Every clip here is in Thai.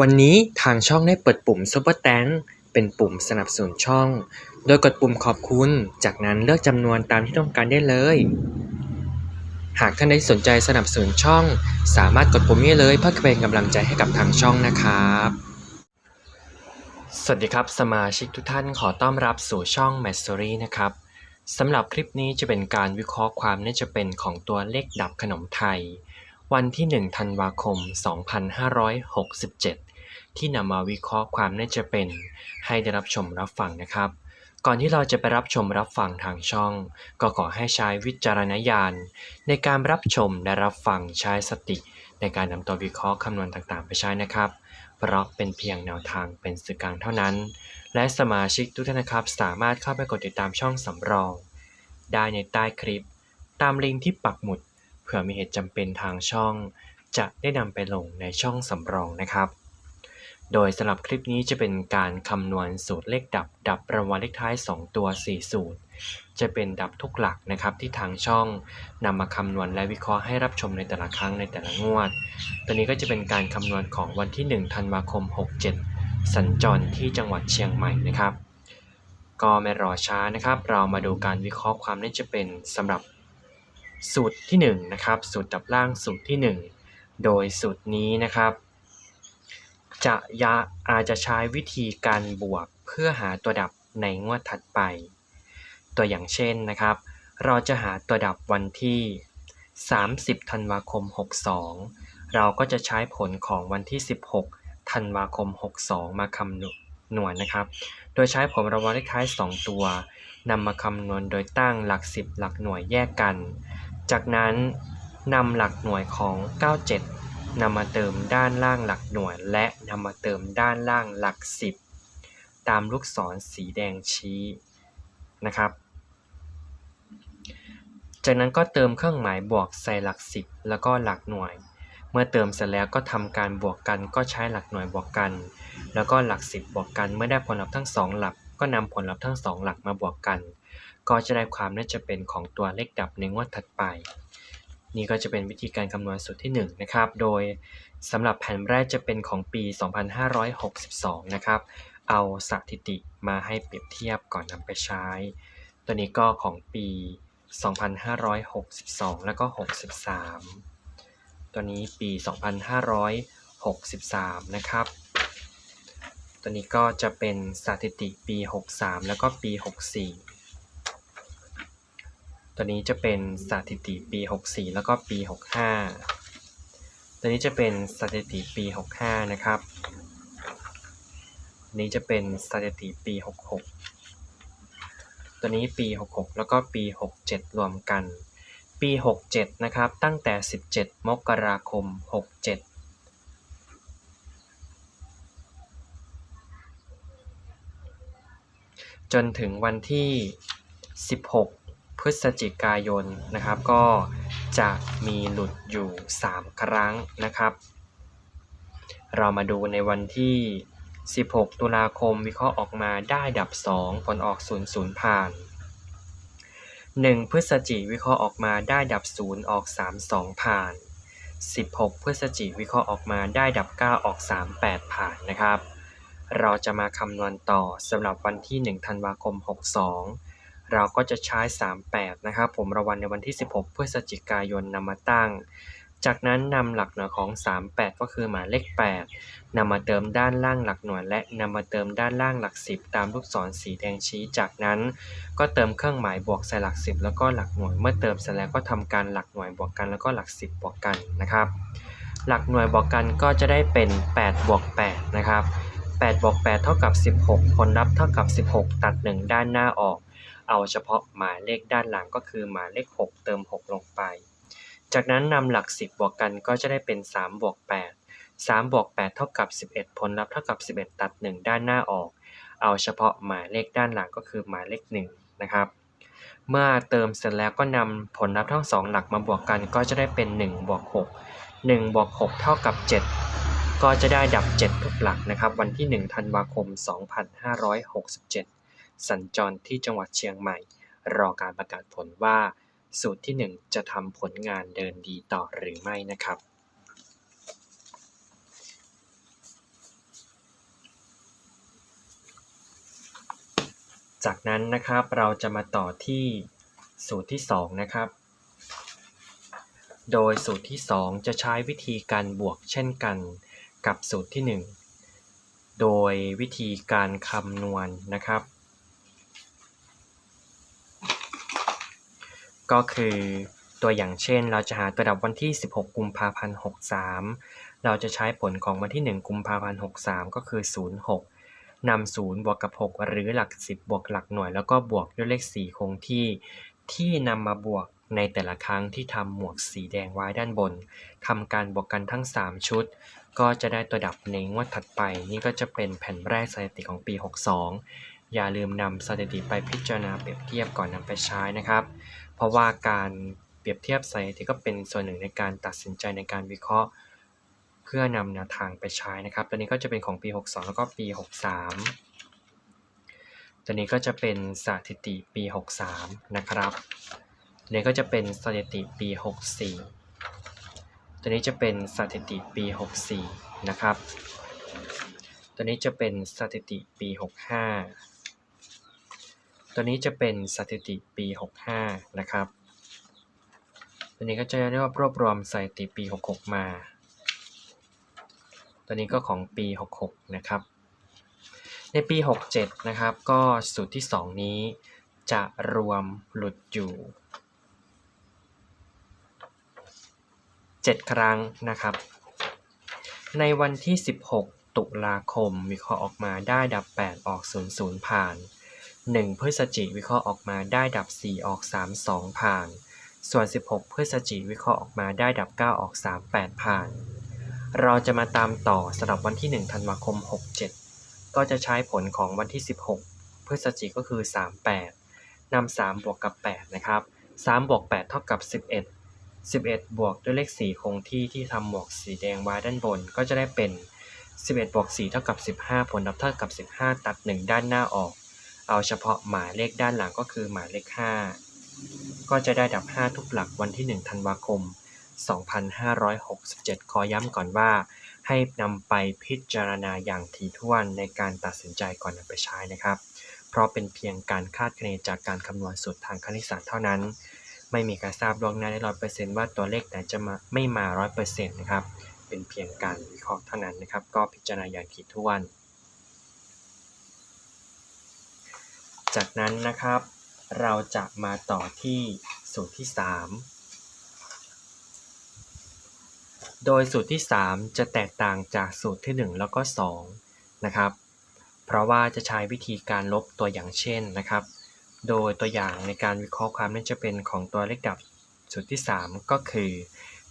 วันนี้ทางช่องได้เปิดปุ่ม Super t a n k เป็นปุ่มสนับสนุนช่อง โดยกดปุ่มขอบคุณ จากนั้นเลือกจำนวนตามที่ต้องการได้เลย หากท่านใดสนใจสนับสนุนช่อง สามารถกดปุ่มนี้เลยเพื่อเป็นกำลังใจให้กับทางช่องนะครับ สวัสดีครับสมาชิกทุกท่านขอต้อนรับสู่ช่อง m a s t e r y นะครับสำหรับคลิปนี้จะเป็นการวิเคราะห์ความน่าจะเป็นของตัวเลขดับขนมไทย วันที่ 1 ธันวาคม 2567 ที่นำมาวิเคราะห์ความน่าจะเป็น ให้ได้รับชมรับฟังนะครับ ก่อนที่เราจะไปรับชมรับฟังทางช่อง ก็ขอให้ใช้วิจารณญาณ ในการรับชมและรับฟังใช้สติ ในการนำตัววิเคราะห์คำนวณต่างๆ ไปใช้นะครับ เพราะเป็นเพียงแนวทางเป็นสื่อกลางเท่านั้น และสมาชิกทุกท่านนะครับ สามารถเข้าไปกดติดตามช่องสำรอง ได้ในใต้คลิป ตามลิงก์ที่ปักหมุด เผื่อมีเหตุจำเป็นทางช่อง จะได้นำไปลงในช่องสำรองนะครับ โดยสำหรับคลิปนี้จะเป็นการคำนวณสูตรเลขดับ ดับรางวัลเลขท้าย 2 ตัว 4 สูตร จะเป็นดับทุกหลักนะครับที่ทางช่องนำมาคำนวณและวิเคราะห์ให้รับชมในแต่ละครั้งในแต่ละงวด ตัวนี้ก็จะเป็นการคำนวณของวันที่ 1 ธันวาคม 67 สัญจรที่จังหวัดเชียงใหม่นะครับก็ไม่รอช้านะครับ เรามาดูการวิเคราะห์ความน่าจะเป็นสำหรับ สูตรที่1นะครับสูตรดับล่างสูตรที่ 1 โดยสูตรนี้นะครับ จะยะอาจจะใช้วิธีการบวกเพื่อหาตัวดับในงวดถัดไป ตัวอย่างเช่นนะครับ เราจะหาตัวดับวันที่ 30 ธันวาคม 62 เราก็จะใช้ผลของวันที่ 16 ธันวาคม 62 มาคำนวณนะครับ โดยใช้ผลรางวัลเลขท้าย 2 ตัวนำมาคำนวณโดยตั้งหลัก 10 หลักหน่วยแยกกัน จากนั้นนำหลักหน่วยของ 97นำมาเติมด้านล่างหลักหน่วย และนำมาเติมด้านล่างหลัก 10 ตามลูกศรสีแดงชี้นะครับ จากนั้นก็เติมเครื่องหมายบวกใส่หลัก 10 แล้วก็หลักหน่วย เมื่อเติมเสร็จแล้วก็ทำการบวกกันก็ใช้หลักหน่วยบวกกัน แล้วก็หลัก 10 บวกกัน เมื่อได้ผลลัพธ์ทั้ง 2 หลักก็นำผลลัพธ์ทั้ง 2 หลักมาบวกกัน ก็จะได้ความน่าจะเป็นของตัวเลขดับในงวดถัดไป นี่ก็จะเป็นวิธีการคำนวณสูตรที่1นะครับ โดยสำหรับแผ่นแรกจะเป็นของปี 2562 นะครับ เอาสถิติมาให้เปรียบเทียบก่อนนำไปใช้ ตัวนี้ก็ของปี 2562 แล้วก็ 63 ตัวนี้ปี 2563 นะครับตัวนี้ก็จะเป็นสถิติปี 63 แล้วก็ปี 64 ตัวนี้จะเป็นสถิติปี 64 แล้วก็ปี 65 ตัวนี้จะเป็นสถิติปี 65 นะครับ นี้จะเป็นสถิติปี 66 ตัวนี้ปี 66 แล้วก็ปี 67 รวมกัน ปี 67 นะครับ ตั้งแต่ 17 มกราคม 67จนถึงวันที่ 16 ฤศจิกายนนะครับ ก็จะมีหลุดอยู่ 3 ครั้งนะครับ เรามาดูในวันที่ 16 ตุลาคมวิเคราะห์ออกมาได้ดับ 2 ผลออก 0 0 ผ่าน 1 พฤศจิวิเคราะห์ออกมาได้ดับ 0 ออก 3 2 ผ่าน 16 พฤศจิวิเคราะห์ออกมาได้ดับ 9 ออก 3 8 ผ่านนะครับ เราจะมาคำนวณต่อสำหรับวันที่ 1 ธันวาคม 62 เราก็จะใช้ 38 นะครับผมรางวัลในวันที่ 16 พฤศจิกายนนำมาตั้ง จากนั้นนำหลักหน่วยของ 38 ก็คือหมายเลข 8นำมาเติมด้านล่างหลักหน่วย และนำมาเติมด้านล่างหลัก 10 ตามลูกศรสีแดงชี้ จากนั้นก็เติมเครื่องหมายบวกใส่หลัก 10 แล้วก็หลักหน่วย เมื่อเติมเสร็จแล้วก็ทำการหลักหน่วยบวกกันแล้วก็หลัก 10 บวกกันนะครับหลักหน่วยบวกกันก็จะได้เป็น 8 บวก 8 นะครับ 8 บวก 8 เท่ากับ 16 ผลลัพธ์เท่ากับ 16 ตัด 1 ด้านหน้าออก เอาเฉพาะหมายเลขด้านหลังก็คือหมายเลข 6 เติม 6 ลงไป จากนั้นนำหลัก 10 บวกกันก็จะได้เป็น 3 บวก 8 3 บวก 8 เท่ากับ 11 ผลลัพธ์เท่ากับ 11 ตัด 1 ด้านหน้าออก เอาเฉพาะหมายเลขด้านหลังก็คือหมายเลข 1 นะครับเมื่อเติมเสร็จแล้วก็นำผลลัพธ์ทั้ง2หลักมาบวกกันก็จะได้เป็น1บวก6 1บวก6เท่ากับ 7 ก็จะได้ดับ 7 ทุกหลักนะครับ วันที่ 1 ธันวาคม 2567 สัญจรที่จังหวัดเชียงใหม่ รอการประกาศผลว่า สูตรที่ 1 จะทำผลงานเดินดีต่อหรือไม่นะครับจากนั้นนะครับเราจะมาต่อที่สูตรที่ 2 นะครับ โดยสูตรที่ 2 จะใช้วิธีการบวกเช่นกันกับสูตรที่ 1 โดยวิธีการคำนวณนนะครับ ก็คือตัวอย่างเช่น เราจะหาตัวดับวันที่ 16 กุมภาพันธ์ 63 เราจะใช้ผลของวันที่ 1 กุมภาพันธ์ 63 ก็คือ 06นำ0บวกกับ 6 หรือหลัก 10 บวกหลักหน่วย แล้วก็บวกด้วยเลข 4 คงที่ ที่นำมาบวกในแต่ละครั้งที่ทำหมวกสีแดงไว้ด้านบนทำการบวกกันทั้ง 3 ชุด ก็จะได้ตัวดับในงวดถัดไป นี่ก็จะเป็นแผ่นแรกสถิติของปี 62 อย่าลืมนำสถิติไปพิจารณาเปรียบเทียบก่อนนำไปใช้นะครับ เพราะว่าการเปรียบเทียบสถิติก็เป็นส่วนหนึ่งในการตัดสินใจในการวิเคราะห์ เพื่อนำแนวทางไปใช้นะครับ ตัวนี้ก็จะเป็นของปี 62 แล้วก็ปี 63 ตัวนี้ก็จะเป็นสถิติปี 63 นะครับตัวนี้ก็จะเป็นสถิติปี 64 ตัวนี้จะเป็นสถิติปี 64 นะครับ ตัวนี้จะเป็นสถิติปี 65 ตัวนี้จะเป็นสถิติปี 65 นะครับตัวนี้ก็จะเรียกว่ารวบรวมสถิติปี 66 มา ตัวนี้ก็ของปี 66 นะครับ ในปี 67 นะครับ ก็สูตรที่ 2 นี้จะรวมหลุดอยู่ 7 ครั้งนะครับ ในวันที่ 16 ตุลาคมวิเคราะห์ออกมาได้ดับ 8 ออก 00 ผ่าน 1พฤศจิวิเคราะห์ออกมาได้ดับ4ออก32ผ่าน ส่วน 16 พฤศจิวิเคราะห์ออกมาได้ดับ 9 ออก 38 ผ่าน เราจะมาตามต่อสำหรับวันที่ 1 ธันวาคม 67 ก็จะใช้ผลของวันที่ 16 พฤศจิกก็คือ 38นำ3บวกกับ 8 นะครับ3บวก8เท่ากับ 11 11 บวกด้วยเลข 4 คงที่ที่ทำหมวกสีแดงไว้ด้านบนก็จะได้เป็น 11บวก4เท่ากับ 15 ผลลัพธ์เท่ากับ 15 ตัด 1 ด้านหน้าออก เอาเฉพาะหมายเลขด้านหลังก็คือหมายเลข 5 ก็จะได้ดับ 5 ทุกหลักวันที่ 1 ธันวาคม 2567 ขอย้ำก่อนว่า ให้นำไปพิจารณาอย่างถี่ถ้วนในการตัดสินใจก่อนนำไปใช้นะครับ เพราะเป็นเพียงการคาดคะเนจากการคำนวณสูตรทางคณิตศาสตร์เท่านั้น ไม่มีการทราบล่วงหน้าได้ร้อยเปอร์เซนต์ว่าตัวเลขไหนจะมาไม่มาร้อยเปอร์เซ็นต์นะครับ เป็นเพียงการวิเคราะห์เท่านั้นนะครับ ก็พิจารณาอย่างถี่ถ้วน จากนั้นนะครับ เราจะมาต่อที่สูตรที่ 3 โดยสูตรที่ 3 จะแตกต่างจากสูตรที่ 1 แล้วก็ 2 นะครับ เพราะว่าจะใช้วิธีการลบตัวอย่างเช่นนะครับ โดยตัวอย่างในการวิเคราะห์ความน่าจะเป็นของตัวเลขดับสูตรที่ 3 ก็คือ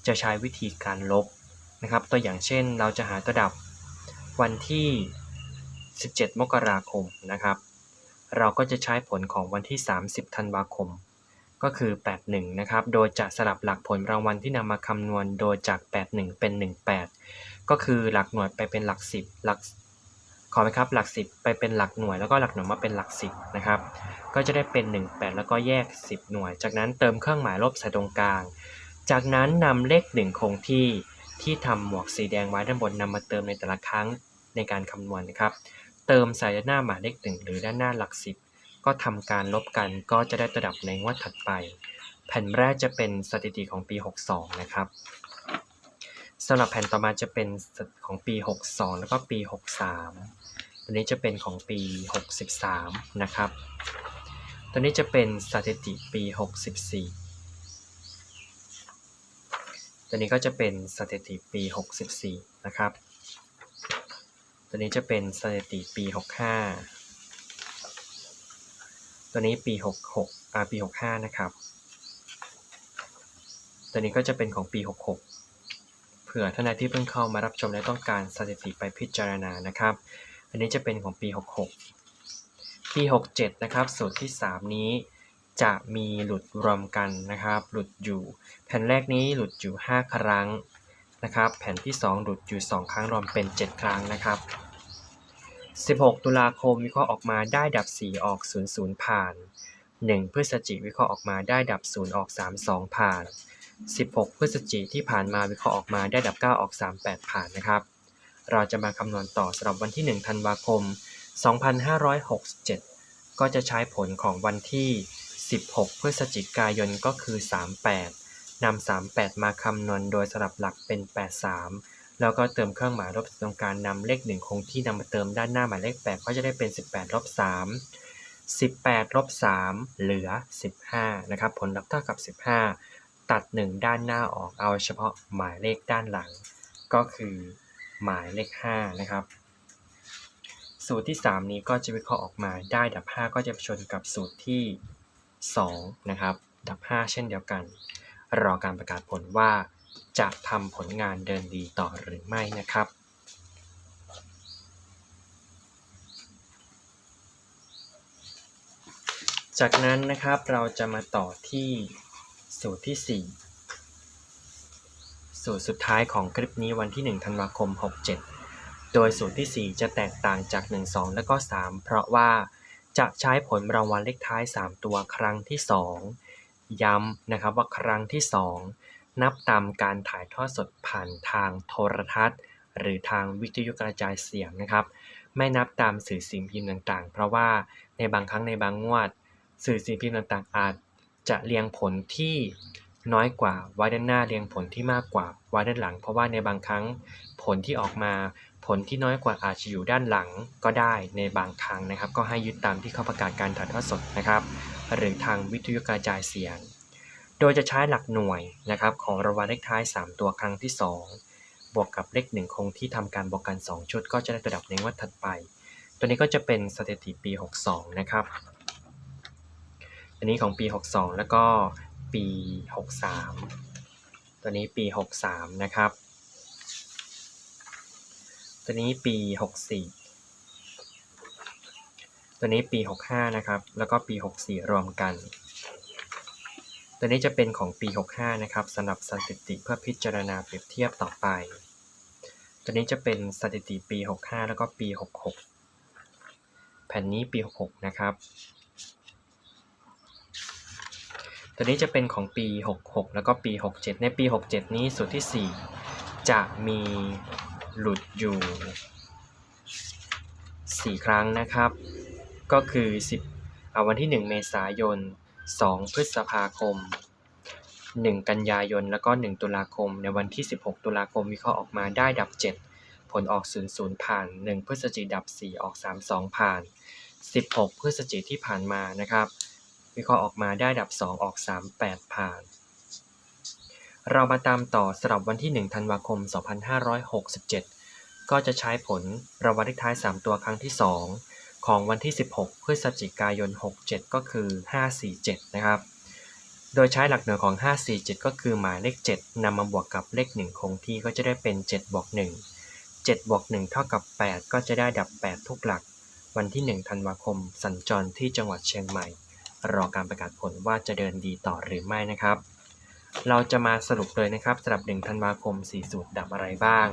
จะใช้วิธีการลบนะครับ ตัวอย่างเช่นเราจะหาตัวดับวันที่ 17 มกราคมนะครับ เราก็จะใช้ผลของวันที่ 30 ธันวาคม ก็คือ 81 นะครับ โดยจะสลับหลักผลรางวัลที่นำมาคำนวณโดยจาก 81 เป็น 18 ก็คือหลักหน่วยไปเป็นหลัก 10 หลักขอไหมครับหลัก 10 ไปเป็นหลักหน่วยแล้วก็หลักหน่วยมาเป็นหลัก 10 นะครับ ก็จะได้เป็น 18 แล้วก็แยก 10 หน่วย จากนั้นเติมเครื่องหมายลบใส่ตรงกลาง จากนั้นนำเลข 1 คงที่ที่ทำหมวกสีแดงไว้ด้านบนนำมาเติมในแต่ละครั้งในการคำนวณนะครับ เติมใส่ด้านหน้าหมายเลข1หรือด้านหน้าหลัก10ก็ทำการลบกันก็จะได้ระดับในงวดถัดไป แผ่นแรกจะเป็นสถิติของปี 62 นะครับสำหรับแผ่นต่อมาจะเป็นของปี 62 แล้วก็ปี 63 ตัวนี้จะเป็นของปี 63 นะครับ ตัวนี้จะเป็นสถิติปี 64 ตัวนี้ก็จะเป็นสถิติปี 64 นะครับ ตัวนี้จะเป็นสถิติปี 65 ตัวนี้ปี 66อ่าปี 65 นะครับ ตัวนี้ก็จะเป็นของปี 66 เผื่อท่านใดที่เพิ่งเข้ามารับชมและต้องการสถิติไปพิจารณานะครับ อันนี้จะเป็นของปี 66 ปี 67 นะครับสูตรที่ 3 นี้จะมีหลุดรวมกันนะครับ หลุดอยู่ แผ่นแรกนี้หลุดอยู่ 5 ครั้งนะครับ แผ่นที่ 2 หลุดอยู่ 2 ครั้งรวมเป็น 7 ครั้งนะครับ 16 ตุลาคมวิเคราะห์ออกมาได้ดับ 4 ออก 00 ผ่าน 1 พฤศจิกวิเคราะห์ออกมาได้ดับ 0 ออก 32 ผ่าน 16 พฤศจิกที่ผ่านมาวิเคราะห์ออกมาได้ดับ 9 ออก 38 ผ่านนะครับ เราจะมาคำนวณต่อสำหรับวันที่ 1 ธันวาคม 2567 ก็จะใช้ผลของวันที่ 16 พฤศจิกายนก็คือ 38นำ38 มาคำนวณโดยสลับหลักเป็น 83 แล้วก็เติมเครื่องหมายลบตรงกลารนำเลข 1 คงที่นำมาเติมด้านหน้าหมายเลข 8 ก็จะได้เป็น 18ลบ3 18ลบ3เหลือ 15 นะครับ ผลลัพธ์เท่ากับ 15 ตัด 1 ด้านหน้าออกเอาเฉพาะหมายเลขด้านหลัง ก็คือหมายเลข 5 นะครับ สูตรที่ 3 นี้ก็จะวิเคราะห์ออกมาได้ดับ 5 ก็จะชนกับสูตรที่ 2 นะครับ ดับ 5 เช่นเดียวกัน รอการประกาศผลว่า จะทำผลงานเดินดีต่อหรือไม่นะครับจากนั้นนะครับเราจะมาต่อที่สูตรที่ 4 สูตรสุดท้ายของคลิปนี้วันที่ 1 ธันวาคม 67 โดยสูตรที่ 4 จะแตกต่างจาก 1 2 และก็ 3 เพราะว่าจะใช้ผลรางวัลเลขท้าย 3 ตัวครั้งที่ 2 ย้ำนะครับว่าครั้งที่ 2 นับตามการถ่ายทอดสดผ่านทางโทรทัศน์ หรือทางวิทยุกระจายเสียงนะครับ ไม่นับตามสื่อสิ่งพิมพ์ต่างๆ เพราะว่าในบางครั้งในบางงวด สื่อสิ่งพิมพ์ต่างๆ อาจจะเรียงผลที่น้อยกว่าไว้ด้านหน้าเรียงผลที่มากกว่าไว้ด้านหลัง เพราะว่าในบางครั้งผลที่ออกมา ผลที่น้อยกว่าอาจจะอยู่ด้านหลังก็ได้ในบางครั้งนะครับ ก็ให้ยึดตามที่เขาประกาศการถ่ายทอดสดนะครับ หรือทางวิทยุกระจายเสียง โดยจะใช้หลักหน่วยนะครับของรางวัลเลขท้าย 3 ตัวครั้งที่ 2 บวกกับเลข 1 คงที่ทำการบวกกัน 2 ชุด ก็จะได้ระดับในงวดถัดไป ตัวนี้ก็จะเป็นสถิติปี 62 นะครับอันนี้ของปี 62 แล้วก็ปี 63 ตัวนี้ปี 63 นะครับ ตัวนี้ปี 64 ตัวนี้ปี 65 นะครับ แล้วก็ปี 64 รวมกัน ตัวนี้จะเป็นของปี 65 นะครับสำหรับสถิติเพื่อพิจารณาเปรียบเทียบต่อไป ตัวนี้จะเป็นสถิติปี 65 แล้วก็ปี 66 แผ่นนี้ปี 66 นะครับ ตัวนี้จะเป็นของปี 66 แล้วก็ปี 67 ในปี 67 นี้สูตรที่ 4 จะมีหลุดอยู่ 4 ครั้งนะครับ ก็คือ 10อวันที่ 1 เมษายน 2 พฤษภาคม 1 กันยายน แล้วก็ 1 ตุลาคม ในวันที่ 16 ตุลาคมวิเคราะห์ออกมาได้ดับ 7 ผลออก 00 ผ่าน 1 พฤศจิกดับ 4 ออก 32 ผ่าน 16 พฤศจิกที่ผ่านมานะครับ วิเคราะห์ออกมาได้ดับ 2 ออก 38 ผ่าน เรามาตามต่อสำหรับวันที่ 1 ธันวาคม 2567 ก็จะใช้ผลรางวัลเลขท้าย 3 ตัวครั้งที่ 2 ของวันที่ 16 พฤศจิกายน 67 ก็คือ 547 นะครับ โดยใช้หลักหน่วยของ 547 ก็คือหมายเลข 7นำมาบวกกับเลข 1 คงที่ก็จะได้เป็น 7 บวก 1 7บวก1เท่ากับ 8 ก็จะได้ดับ 8 ทุกหลัก วันที่ 1 ธันวาคม สัญจรที่จังหวัดเชียงใหม่ รอการประกาศผลว่าจะเดินดีต่อหรือไม่นะครับ เราจะมาสรุปเลยนะครับสำหรับ 1 ธันวาคม 4 สูตรดับอะไรบ้าง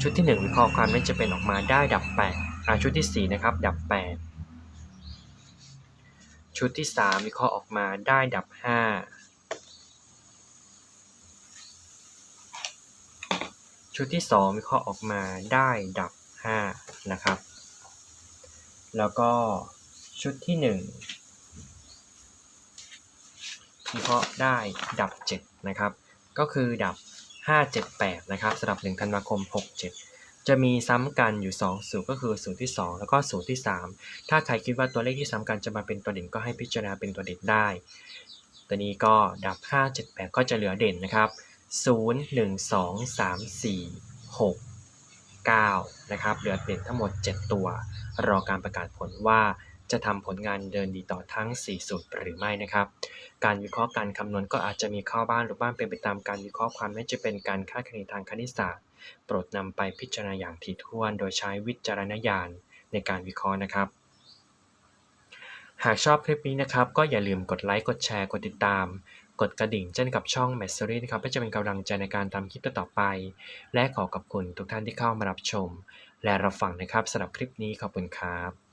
ชุดที่ 1 วิเคราะห์ความน่าจะเป็นออกมาได้ดับ 8 ชุดที่ 4 นะครับ ดับ 8 ชุดที่ 3 วิเคราะห์ออกมาได้ดับ 5 ชุดที่ 2 วิเคราะห์ออกมาได้ดับ 5 นะครับ แล้วก็ชุดที่ 1 วิเคราะห์ได้ดับ 7 นะครับ ก็คือดับ 578 นะครับสำหรับ 1 ธันวาคม 67 จะมีซ้ำกันอยู่2สูตรก็คือสูตรที่ 2 แล้วก็สูตรที่ 3 ถ้าใครคิดว่าตัวเลขที่ซ้ำกันจะมาเป็นตัวเด่นก็ให้พิจารณาเป็นตัวเด่นได้ ตัวนี้ก็ดับ 578 ก็จะเหลือเด่นนะครับ 0 1 2 3 4 6 9 นะครับ เหลือเด่นทั้งหมด 7 ตัว รอการประกาศผลว่าจะทำผลงานเดินดีต่อทั้ง 4 สูตรหรือไม่นะครับ การวิเคราะห์การคำนวณก็อาจจะมีข้าบ้านหรือบ้านเป็นไปตามการวิเคราะห์ความไม่จะเป็นการคาดคะเนทางคณิตศาสตร์ โปรดนำไปพิจารณาอย่างถี่ถ้วน โดยใช้วิจารณญาณในการวิเคราะห์นะครับ หากชอบคลิปนี้นะครับ ก็อย่าลืมกดไลค์ กดแชร์ กดติดตาม กดกระดิ่งเช่นกับช่อง m a s รีนะครับเพื่อจะเป็นกำลังใจในการทำคลิปต่อไป และขอขอบคุณทุกท่านที่เข้ามารับชม และรับฟังนะครับสำหรับคลิปนี้ขอบคุณครับ